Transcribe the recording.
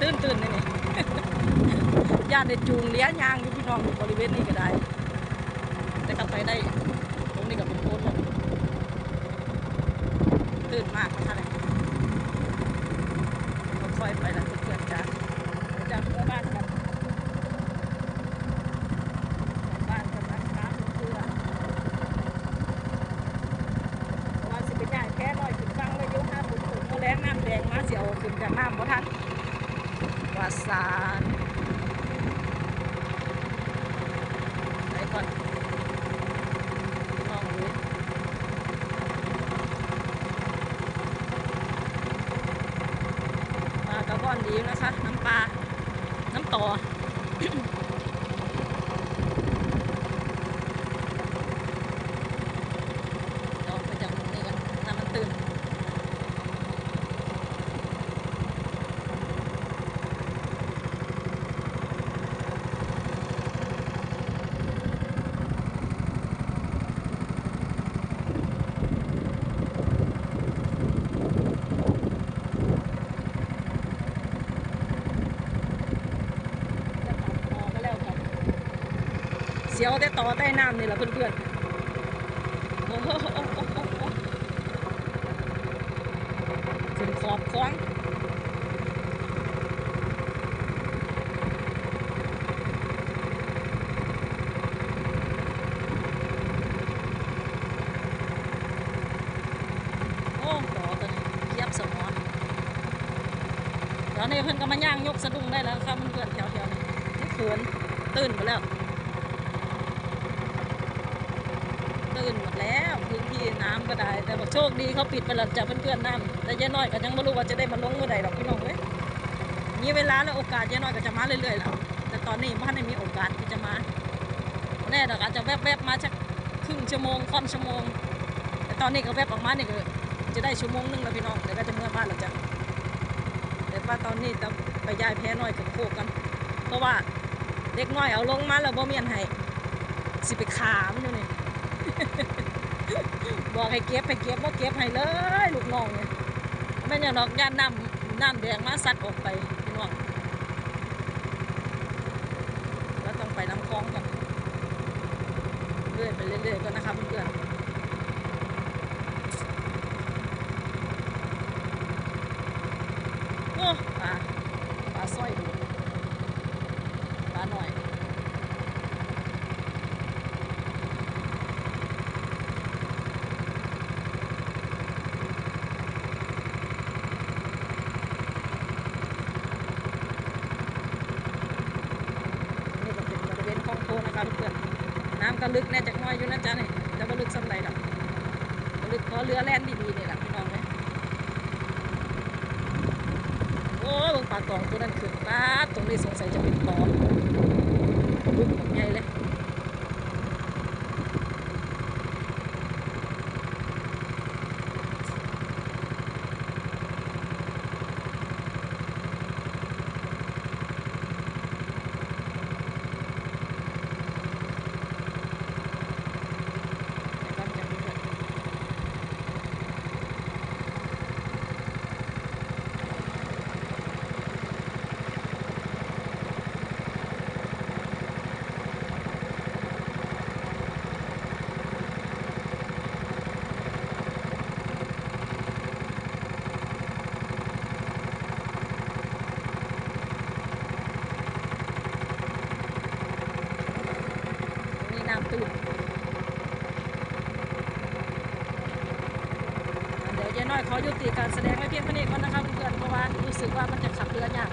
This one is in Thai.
ตื้นตื้นๆนี่นี่ญาติได้จูงเลี้ยยางอยู่พี่น้องอยู่บริเวณนี้ก็ได้ แต่ก็ไปได้ตรงนี้ก็เป็นโพนลงตื้นมากนะคะเนี่ยค่อยๆไปล้วเพื่อนจ้าจะเพื่อบ้านกันบ้านกันนะคะเพื่อนเพราสิเป็นใหญ่แค่น้อยขึ้นฟังเลยยุห้าฝุ่นฝุ่นแรงน้ำแดงมาเสียวขึ้นจากน้ำบ่ทัน วาสานไปก่อนลองเลยปลากระว่อนดีอยู่นะคะ น้ำปลา น้ำต่อ เดี๋ยวไปจากตรงนี้กันน้ำมันตื่น จะตัดต่อก็แล้วกันเสียวแต่ต่อใต้น้ำนี่แหละเพื่อนๆโอ้โหถึงขอบคล้องโอ้ต่อตัวนี้เทียบสมอตอนนี้เพิ่อนก็มาย่างยกสะดุ้งได้แล้วครับเพื่อนๆแถวๆนี้ที่เขินตื่นไปแล้ว ตื่นหมดแล้วพื้นที่น้ำก็ได้ แต่บอกโชคดีเขาปิดไปแล้วจ้ะเพื่อนๆน้ำแต่ยายน้อยก็ยังไม่รู้ว่าจะได้มาลงเมื่อใดหรอกพี่น้องเว้ยมีเวลาและโอกาสยายน้อยก็จะมาเรื่อยๆแล้วแต่ตอนนี้ไม่ได้มีโอกาสที่จะมาแน่ดอกอาจจะแวบๆมาสักครึ่งชั่วโมงค่อนชั่วโมง แต่ตอนนี้ก็แวบออกมานี่ก็จะได้ชั่วโมงหนึงแล้วพี่น้องเดี๋ยวก็จะเมื่อบ้านแล้วจ้ะแต่ว่าตอนนี้ต้องไปย้ายแพ้น้อยกับโคกกัน เพราะว่าเด็กน้อยเอาลงมาแล้วบ่เมียนให้สิไปขามอยู่นี่ บอกให้เก็บให้เก็บว่าเก็บให้เลยลูกน้องเนี่ยไม่อย่างดอกย่านน้ำน้ำแดงมาซัดออกไปพี่น้องแล้วต้องไปน้ำคลองกันเรื่อยไปเรื่อยๆกันนะครับเพื่อนๆโอ้ปลาปลาสร้อยดูปลาหน่อย นี่ก็เป็นบริเวณ คลองโพนะคะทุกเพื่อนน้ำก็ลึกแน่จากน้อยอยู่นะจ๊ะนี่แต่ว่าลึกสำไรดอกลึกเพราะเรือแล่นดีๆนี่แหละพี่น้องไหมโอ้เบิ่งปลากองตัวนั้นขึ้นปลาตรงนี้สงสัยจะเป็นตอนบึ้งแบบใหญ่เลยแต่ก็จะมีแบบ ตื่นเดี๋ยวเจ๊น้อยขอยุติการแสดงไว้เพียงเท่านี้ก่อนนะครับเพื่อนเพราะว่ารู้สึกว่ามันจะขับเรือยาก